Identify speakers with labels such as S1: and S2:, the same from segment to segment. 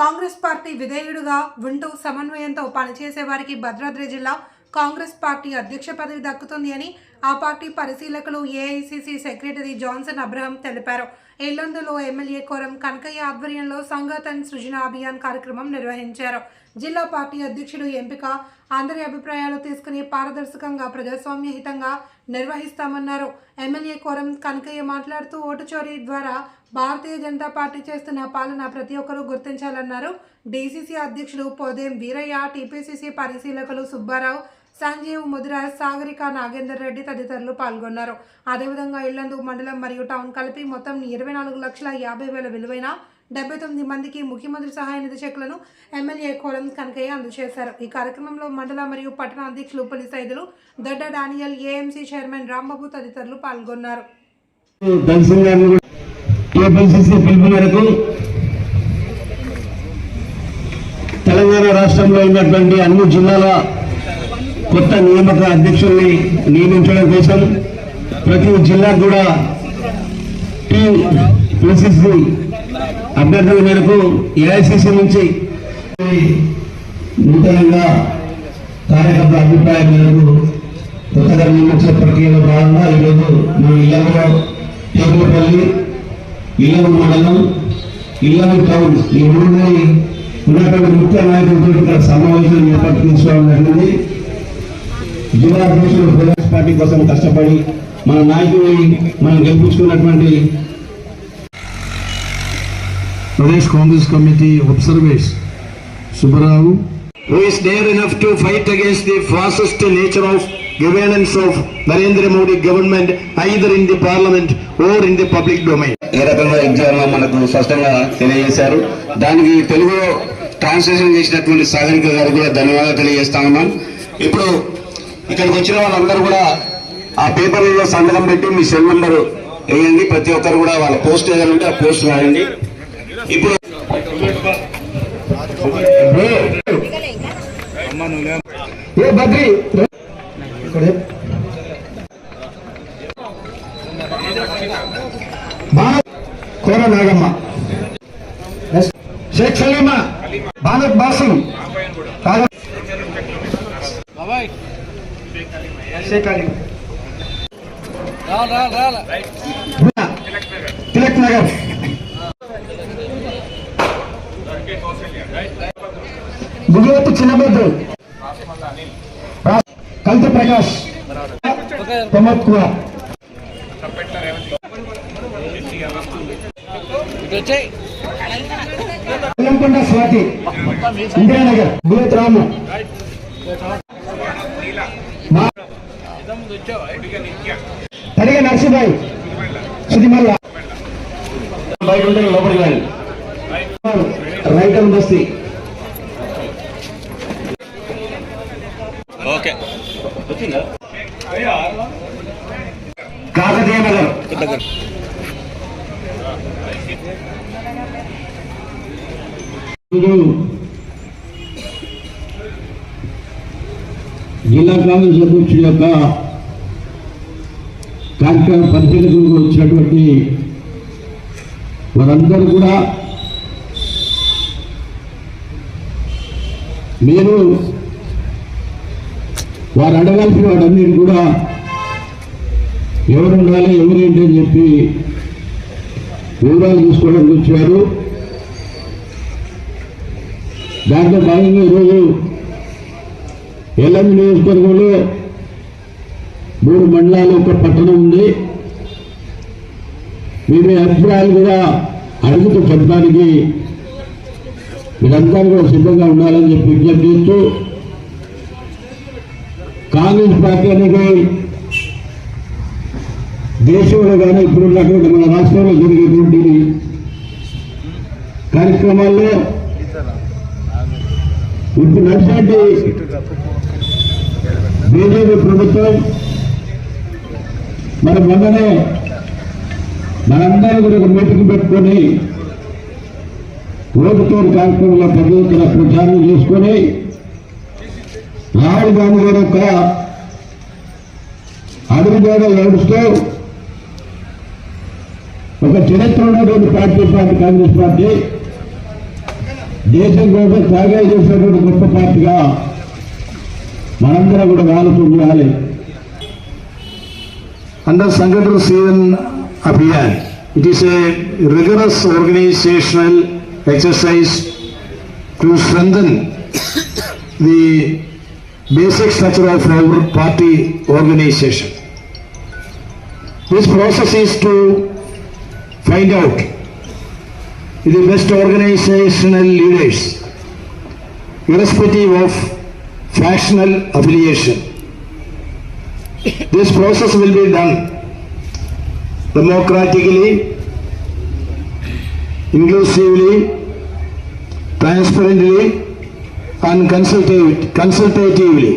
S1: Congress party విధేయుడుగా ఉంటూ సమన్వయంతో పనిచేసే వారికి భద్రాద్రి జిల్లా కాంగ్రెస్ పార్టీ అధ్యక్ష పదవి దక్కుతుంది అని ఆ పార్టీ పరిశీలకులు ఏఐసిసి సెక్రటరీ జాన్సన్ అబ్రహం తెలిపారు. ఎల్లందులో ఎమ్మెల్యే కోరం కనకయ్య ఆధ్వర్యంలో సంఘతన్ సృజన అభియాన్ కార్యక్రమం నిర్వహించారు. జిల్లా పార్టీ అధ్యక్షుడు ఎంపిక అందరి అభిప్రాయాలు తీసుకుని పారదర్శకంగా ప్రజాస్వామ్యహితంగా నిర్వహిస్తామన్నారు. ఎమ్మెల్యే కోరం కనకయ్య మాట్లాడుతూ ఓటు చోరీ ద్వారా భారతీయ జనతా పార్టీ చేస్తున్న పాలన ప్రతి ఒక్కరూ గుర్తించాలన్నారు. డీసీసీ అధ్యక్షుడు పోదేం వీరయ్య టీపీసీసీ పరిశీలకులు సుబ్బారావు సంజీవ్ ముదిరాజ్ సాగరిక నాగేందర్ రెడ్డి తదితరులు పాల్గొన్నారు. అదేవిధంగా ఇళ్ళందు మండలం మరియు టౌన్ కలిపి మొత్తం ఇరవై నాలుగు లక్షల యాభై వేల విలువైన డెబ్బై తొమ్మిది మందికి ముఖ్యమంత్రి సహాయ నిధి చెక్లను ఎమ్మెల్యే కోలం కనకయ్య అందజేశారు. ఈ కార్యక్రమంలో మండల మరియు పట్టణ అధ్యక్షులు పులి Saidulu Dodda Daniel AMC chairman Rambabu తదితరులు పాల్గొన్నారు.
S2: దర్శన్ పిలుపు మేరకు తెలంగాణ రాష్ట్రంలో ఉన్నటువంటి అన్ని జిల్లాల కొత్త నియామక అధ్యక్షుల్ని నియమించడం కోసం ప్రతి జిల్లా కూడా టీఎంసీసీ అభ్యర్థుల మేరకు ఏఐసిసి నుంచి నూతనంగా కార్యకర్తల అభిప్రాయం మేరకు కొత్తగా నియమించిన ప్రక్రియలో భాగంగా ఈరోజు మన ఇళ్ళలో టేకులపల్లి ఇల్లము మండలం ఇల్లము టౌన్ ఈ మూడుని ఉన్నటువంటి ముఖ్య నాయకులతో ఇక్కడ సమావేశం ఏర్పాటు జరిగింది జిల్లా అధ్యక్షులు కాంగ్రెస్ పార్టీ కోసం కష్టపడి మన నాయకుడిని మనం గెలిపించుకున్నటువంటి
S3: Pradesh Congress Committee observers Subbarao,
S2: who is dare enough to fight against the fascist nature of governance of Narendra Modi government either in the parliament or in the public domain.
S4: ఏ రకంగా exam మనకు స్పష్టంగా తెలియజేశారు. దానికి Telugu translation చేసినటువంటి సాగరిక గారికి కూడా ధన్యవాదాలు తెలియజేస్తా ఉన్నాం. ఇప్పుడు ఇక్కడికి వచ్చిన వాళ్ళందరూ కూడా ఆ పేపర్లలో సంతకం పెట్టి మీ సెల్ నెంబర్ వేయండి. ప్రతి ఒక్కరు కూడా వాళ్ళ పోస్ట్ ఏదైనా ఉంటే ఆ పోస్ట్ రాయండి. ఇప్పుడు
S2: ఏ బద్రి తిలక్ నగర్ గుజరాత్ చిన్నబద్దు కల్త ప్రకాష్ ప్రమోద్ కుమార్ వెల్లంకొండ స్వాతి ఇందిరానగర్ బుల్లెత్ రాము. తడిగ నర్సిబాయి సుదిమల్ల బయట ఉంటే లోపలికి వెళ్ళి. రైట్ అండ్ బస్తీ కాకతీయ నగర్.
S3: జిల్లా కాంగ్రెస్ అధ్యక్షుడి యొక్క కార్యక్రమ పరిశీలకులకు వచ్చినటువంటి వారందరూ కూడా మీరు వారు అడగాల్సిన వాటన్నిటి కూడా ఎవరు ఉండాలి ఎవరేంటి అని చెప్పి వివరాలు తీసుకోవడానికి వచ్చారు. దాంట్లో భాగంగా ఈరోజు ఎల్లంది నియోజకవర్గంలో మూడు మండలాలు ఒక పట్టణం ఉంది. మీ మీ అభిప్రాయాలు కూడా అడుగుతూ చెప్పడానికి మీరంతా కూడా సిద్ధంగా ఉండాలని చెప్పి విజ్ఞప్తి చేస్తూ కాంగ్రెస్ పార్టీ అనేది దేశంలో కానీ ఇప్పుడు ఉన్నటువంటి మన రాష్ట్రంలో జరిగేటువంటి కార్యక్రమాల్లో ఇప్పుడు నడిచినటువంటి బీజేపీ ప్రభుత్వం మరి మొన్ననే మనందరూ కూడా ఒక మీటింగ్ పెట్టుకొని ఓటుతో కార్యక్రమంలో పెద్ద ఎత్తున ప్రచారం చేసుకొని రాహుల్ గాంధీ గారు యొక్క అడుగు ద్వారా ఏడుస్తూ ఒక చరిత్ర ఉన్నటువంటి పార్టీ పార్టీ కాంగ్రెస్ పార్టీ దేశం కోసం త్యాగాలు చేసినటువంటి గొప్ప పార్టీగా మనందరం కూడా ఆలోచన చేయాలి
S2: Under Sangatar Sevan Abhiyan, it is a rigorous organizational exercise to strengthen the basic structure of our party organization. This process is to find out the best organizational leaders, irrespective of factional affiliation. This process will be done democratically, inclusively, transparently, and consultative- consultatively.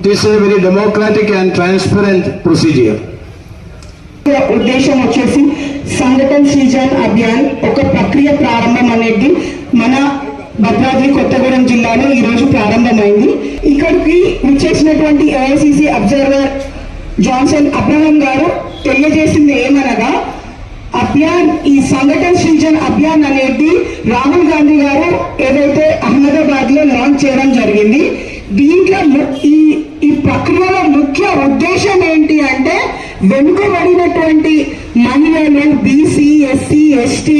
S2: It is a very democratic and transparent procedure.
S5: ఉద్దేశం వచ్చేసి సంఘటన సృజన్ అభియాన్ ఒక ప్రక్రియ ప్రారంభం అనేది మన భద్రాద్రి కొత్తగూడెం జిల్లాలో ఈ రోజు ప్రారంభమైంది. ఇక్కడికి విచ్చేసినటువంటి ఏఐసిసి అబ్జర్వర్ జాన్సన్ అబ్రహం గారు తెలియజేసింది ఏమనగా అభియాన్ ఈ సంఘటన సృజన్ అభియాన్ అనేది రాహుల్ గాంధీ గారు ఏదైతే అహ్మదాబాద్లో లాంచ్ చేయడం జరిగింది దీంట్లో ఈ ఈ ప్రక్రియలో ముఖ్య ఉద్దేశం ఏంటి అంటే వెనుకబడినటువంటి మహిళలు బీసీ ఎస్సీ ఎస్టీ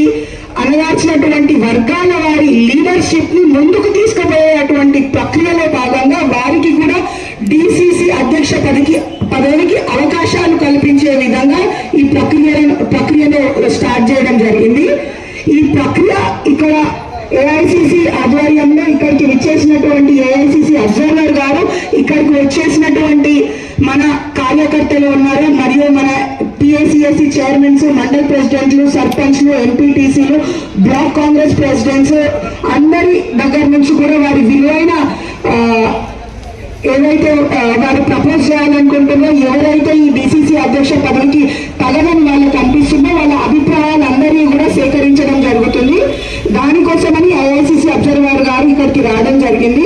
S5: అనగాల్సినటువంటి వర్గాల వారి లీడర్షిప్ని ముందుకు తీసుకుపోయేటువంటి ప్రక్రియలో భాగంగా వారికి కూడా డిసిసి అధ్యక్ష పదికి పదవికి అవకాశాలు కల్పించే విధంగా ఈ ప్రక్రియ ప్రక్రియలో స్టార్ట్ చేయడం జరిగింది. ఈ ప్రక్రియ ఇక్కడ ఏఐసిసి ఆధ్వర్యంలో ఇక్కడికి విచ్చేసినటువంటి ఏఐసిసి అబ్జర్వర్ గారు ఇక్కడికి వచ్చేసినటువంటి మన కార్యకర్తలు ఉన్నారు మరియు మన పిఎస్సిఎస్సి చైర్మన్స్ మండల్ ప్రెసిడెంట్లు సర్పంచ్లు ఎంపీటీసీలు బ్లాక్ కాంగ్రెస్ ప్రెసిడెంట్స్ అందరి దగ్గర నుంచి కూడా వారి విలువైన ఏదైతే వారు ప్రపోజ్ చేయాలనుకుంటున్నారో ఎవరైతే ఈ డిసిసి అధ్యక్ష పదవికి తగదని వాళ్ళకి అనిపిస్తుందో వాళ్ళ అభిప్రాయాలందరినీ కూడా సేకరించడం జరుగుతుంది దానికోసమని ఐఐసిసి అబ్జర్వర్ గారు ఇక్కడికి రావడం జరిగింది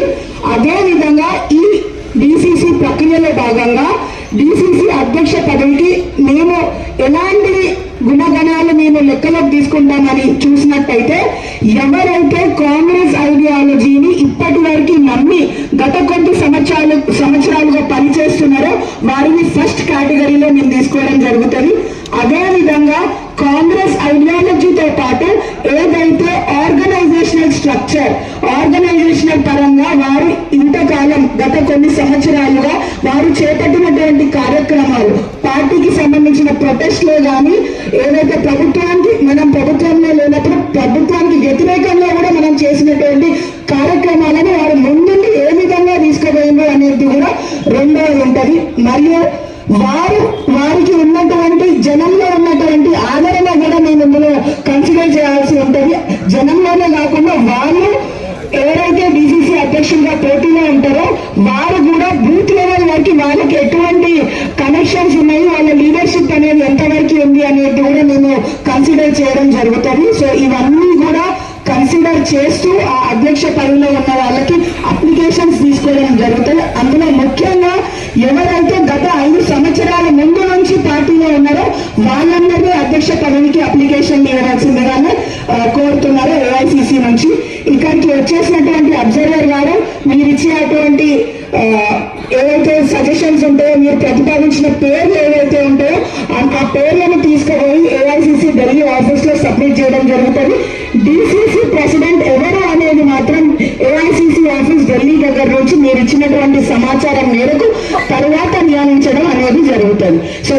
S5: అదే విధంగా ఈ డిసిసి ప్రక్రియలో భాగంగా డిసిసి అధ్యక్ష పదవికి మేము ఎలాంటి గుణగణాలు మేము లెక్కలోకి తీసుకుంటామని చూసినట్టయితే ఎవరైతే కాంగ్రెస్ ఐడియాలజీని ఇప్పటి వరకు నమ్మి గత కొన్ని సంవత్సరాలు సంవత్సరాలుగా పనిచేస్తున్నారో వారిని ఫస్ట్ కేటగిరీలో మేము తీసుకోవడం జరుగుతుంది. అదే విధంగా కాంగ్రెస్ ఐడియాలజీతో పాటు ఏదైతే ఆర్గనైజేషనల్ స్ట్రక్చర్ ఆర్గనైజేషనల్ పరంగా వారు ఇంతకాలం గత కొన్ని సంవత్సరాలుగా వారు చేపట్టినటువంటి కార్యక్రమాలు పార్టీకి సంబంధించిన ప్రొటెస్ట్లో కానీ ఏదైతే ప్రభుత్వానికి మనం ప్రభుత్వంలో లేనప్పుడు ప్రభుత్వానికి వ్యతిరేకంగా కూడా మనం చేసినటువంటి కార్యక్రమాలను వారు ముందుండి ఏ విధంగా తీసుకుపోయిందో అనేది కూడా రెండోది ఉంటది. మరియు వారు వారికి ఉన్నటువంటి జనంలో ఉన్నటువంటి ఆదరణ కూడా మేము ఇందులో కన్సిడర్ చేయాల్సి ఉంటుంది. జనంలోనే కాకుండా వాళ్ళు ఎవరైతే బీసీసీ అధ్యక్షులుగా పోటీలో ఉంటారో వారు కూడా బూత్ లెవెల్ వరకు వాళ్ళకి ఎటువంటి కనెక్షన్స్ ఉన్నాయి వాళ్ళ లీడర్షిప్ అనేది ఎంతవరకు ఉంది అనేది కూడా మేము కన్సిడర్ చేయడం జరుగుతుంది. సో ఇవన్నీ కూడా కన్సిడర్ చేస్తూ ఆ అధ్యక్ష పదవిలో ఉన్న వాళ్ళకి అప్లికేషన్స్ తీసుకోవడం జరుగుతుంది. అందులో ముఖ్యంగా ఎవరైతే గత ఐదు సంవత్సరాల ముందు నుంచి పార్టీలో ఉన్నారో వాళ్ళందరినీ అధ్యక్ష పదవికి అప్లికేషన్ ఇవ్వాల్సిందిగానే కోరుతున్నారు ఏఐసిసి నుంచి. ఇక్కడికి వచ్చేసినటువంటి అబ్జర్వర్ గారు మీరు ఇచ్చినటువంటి ఏవైతే సజెషన్స్ ఉంటాయో మీరు ప్రతిపాదించిన పేర్లు ఏవైతే ఉంటాయో ఆ- ఆ పేర్లను ఢిల్లీ ఆఫీస్లో సబ్మిట్ చేయడం జరుగుతుంది. డిసిసి ప్రెసిడెంట్ ఎవరు అనేది మాత్రం ఏఐసిసి ఆఫీస్ ఢిల్లీ దగ్గర నుంచి మీరు ఇచ్చినటువంటి సమాచారం మేరకు తర్వాత నియమించడం అనేది జరుగుతుంది. సో